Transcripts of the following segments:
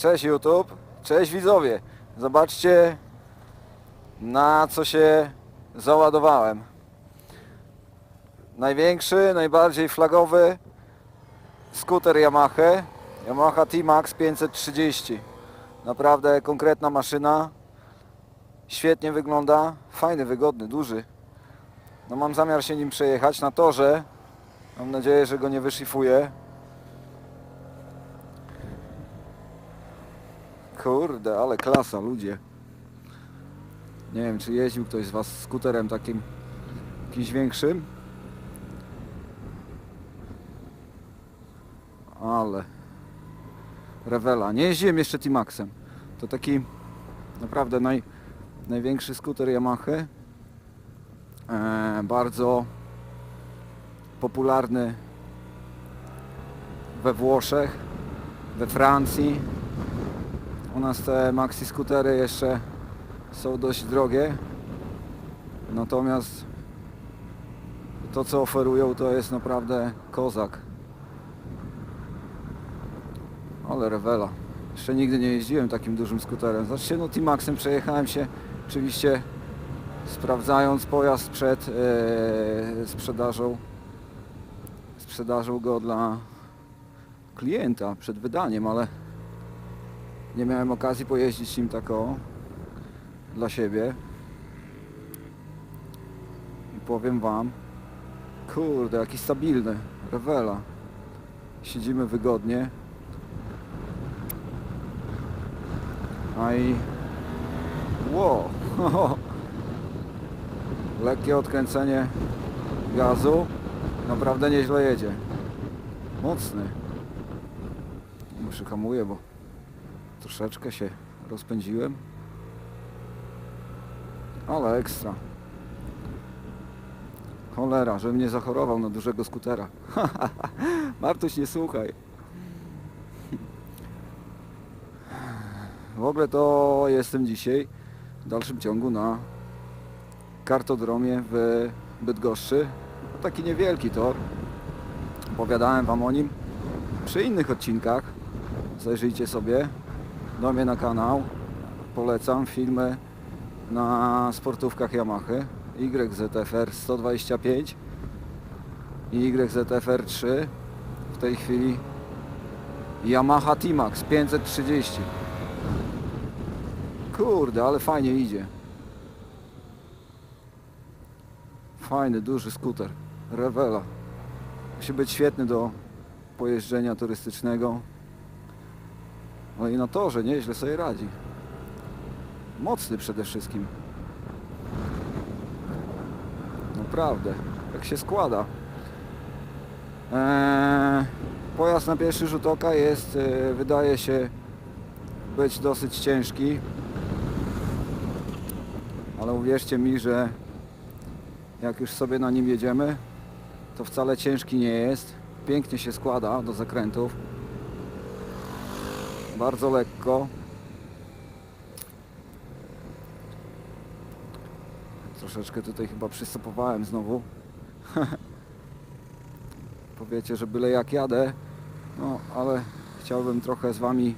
Cześć YouTube, cześć widzowie. Zobaczcie na co się załadowałem. Największy, najbardziej flagowy skuter Yamaha. Yamaha T-Max 530. Naprawdę konkretna maszyna. Świetnie wygląda. Fajny, wygodny, duży. No mam zamiar się nim przejechać na torze. Mam nadzieję, że go nie wyszifuję. Kurde, ale klasa, ludzie. Nie wiem, czy jeździł ktoś z Was skuterem takim jakimś większym? Ale rewela. Nie jeździłem jeszcze T-Maxem. To taki naprawdę naj, największy skuter Yamaha. E, bardzo popularny we Włoszech, we Francji. U nas te maxi skutery jeszcze są dość drogie. Natomiast to co oferują to jest naprawdę kozak. Ale rewela. Jeszcze nigdy nie jeździłem takim dużym skuterem. Zobaczcie, no T-Maxem przejechałem się oczywiście sprawdzając pojazd przed e, sprzedażą sprzedażą go dla klienta przed wydaniem, ale nie miałem okazji pojeździć nim tak o dla siebie. I powiem wam kurde jaki stabilny rewela. Siedzimy wygodnie. A i wow lekkie odkręcenie gazu. Naprawdę nieźle jedzie. Mocny. Przyhamuję bo troszeczkę się rozpędziłem. Ale ekstra. Cholera, żebym nie zachorował na dużego skutera. Martuś nie słuchaj. W ogóle to jestem dzisiaj w dalszym ciągu na kartodromie w Bydgoszczy. Taki niewielki tor. Opowiadałem wam o nim przy innych odcinkach. Zajrzyjcie sobie do mnie na kanał. Polecam filmy na sportówkach Yamaha YZF-R 125 i YZF-R 3 w tej chwili Yamaha T-Max 530 kurde, ale fajnie idzie. Fajny, duży skuter. Rewela musi być świetny do pojeżdżenia turystycznego no i na torze nieźle sobie radzi. Mocny przede wszystkim. Naprawdę jak się składa. Eee, pojazd na pierwszy rzut oka jest e, wydaje się być dosyć ciężki. Ale uwierzcie mi, że jak już sobie na nim jedziemy to wcale ciężki nie jest. Pięknie się składa do zakrętów bardzo lekko. Troszeczkę tutaj chyba przystopowałem znowu. Powiecie, że byle jak jadę. No ale chciałbym trochę z wami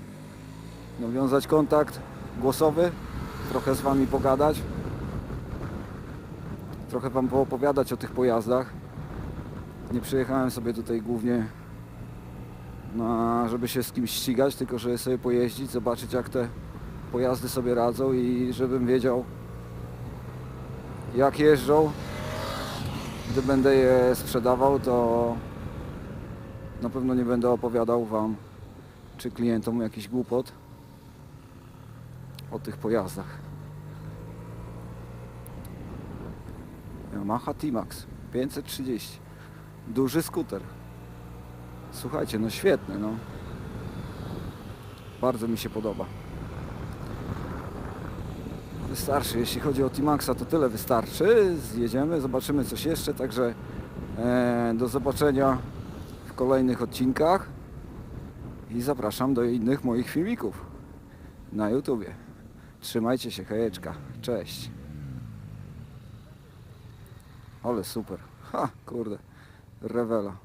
nawiązać kontakt głosowy trochę z wami pogadać. Trochę wam poopowiadać o tych pojazdach. Nie przyjechałem sobie tutaj głównie żeby się z kimś ścigać, tylko żeby sobie pojeździć, zobaczyć jak te pojazdy sobie radzą i żebym wiedział jak jeżdżą. Gdy będę je sprzedawał, to na pewno nie będę opowiadał Wam czy klientom jakiś głupot o tych pojazdach. Yamaha T-Max 530 duży skuter słuchajcie, no świetny no. Bardzo mi się podoba. Wystarczy, jeśli chodzi o T-Maxa to tyle wystarczy. Zjedziemy, zobaczymy coś jeszcze także e, do zobaczenia w kolejnych odcinkach. I zapraszam do innych moich filmików na YouTubie. Trzymajcie się, hejeczka, cześć. Ale super, ha kurde. Rewela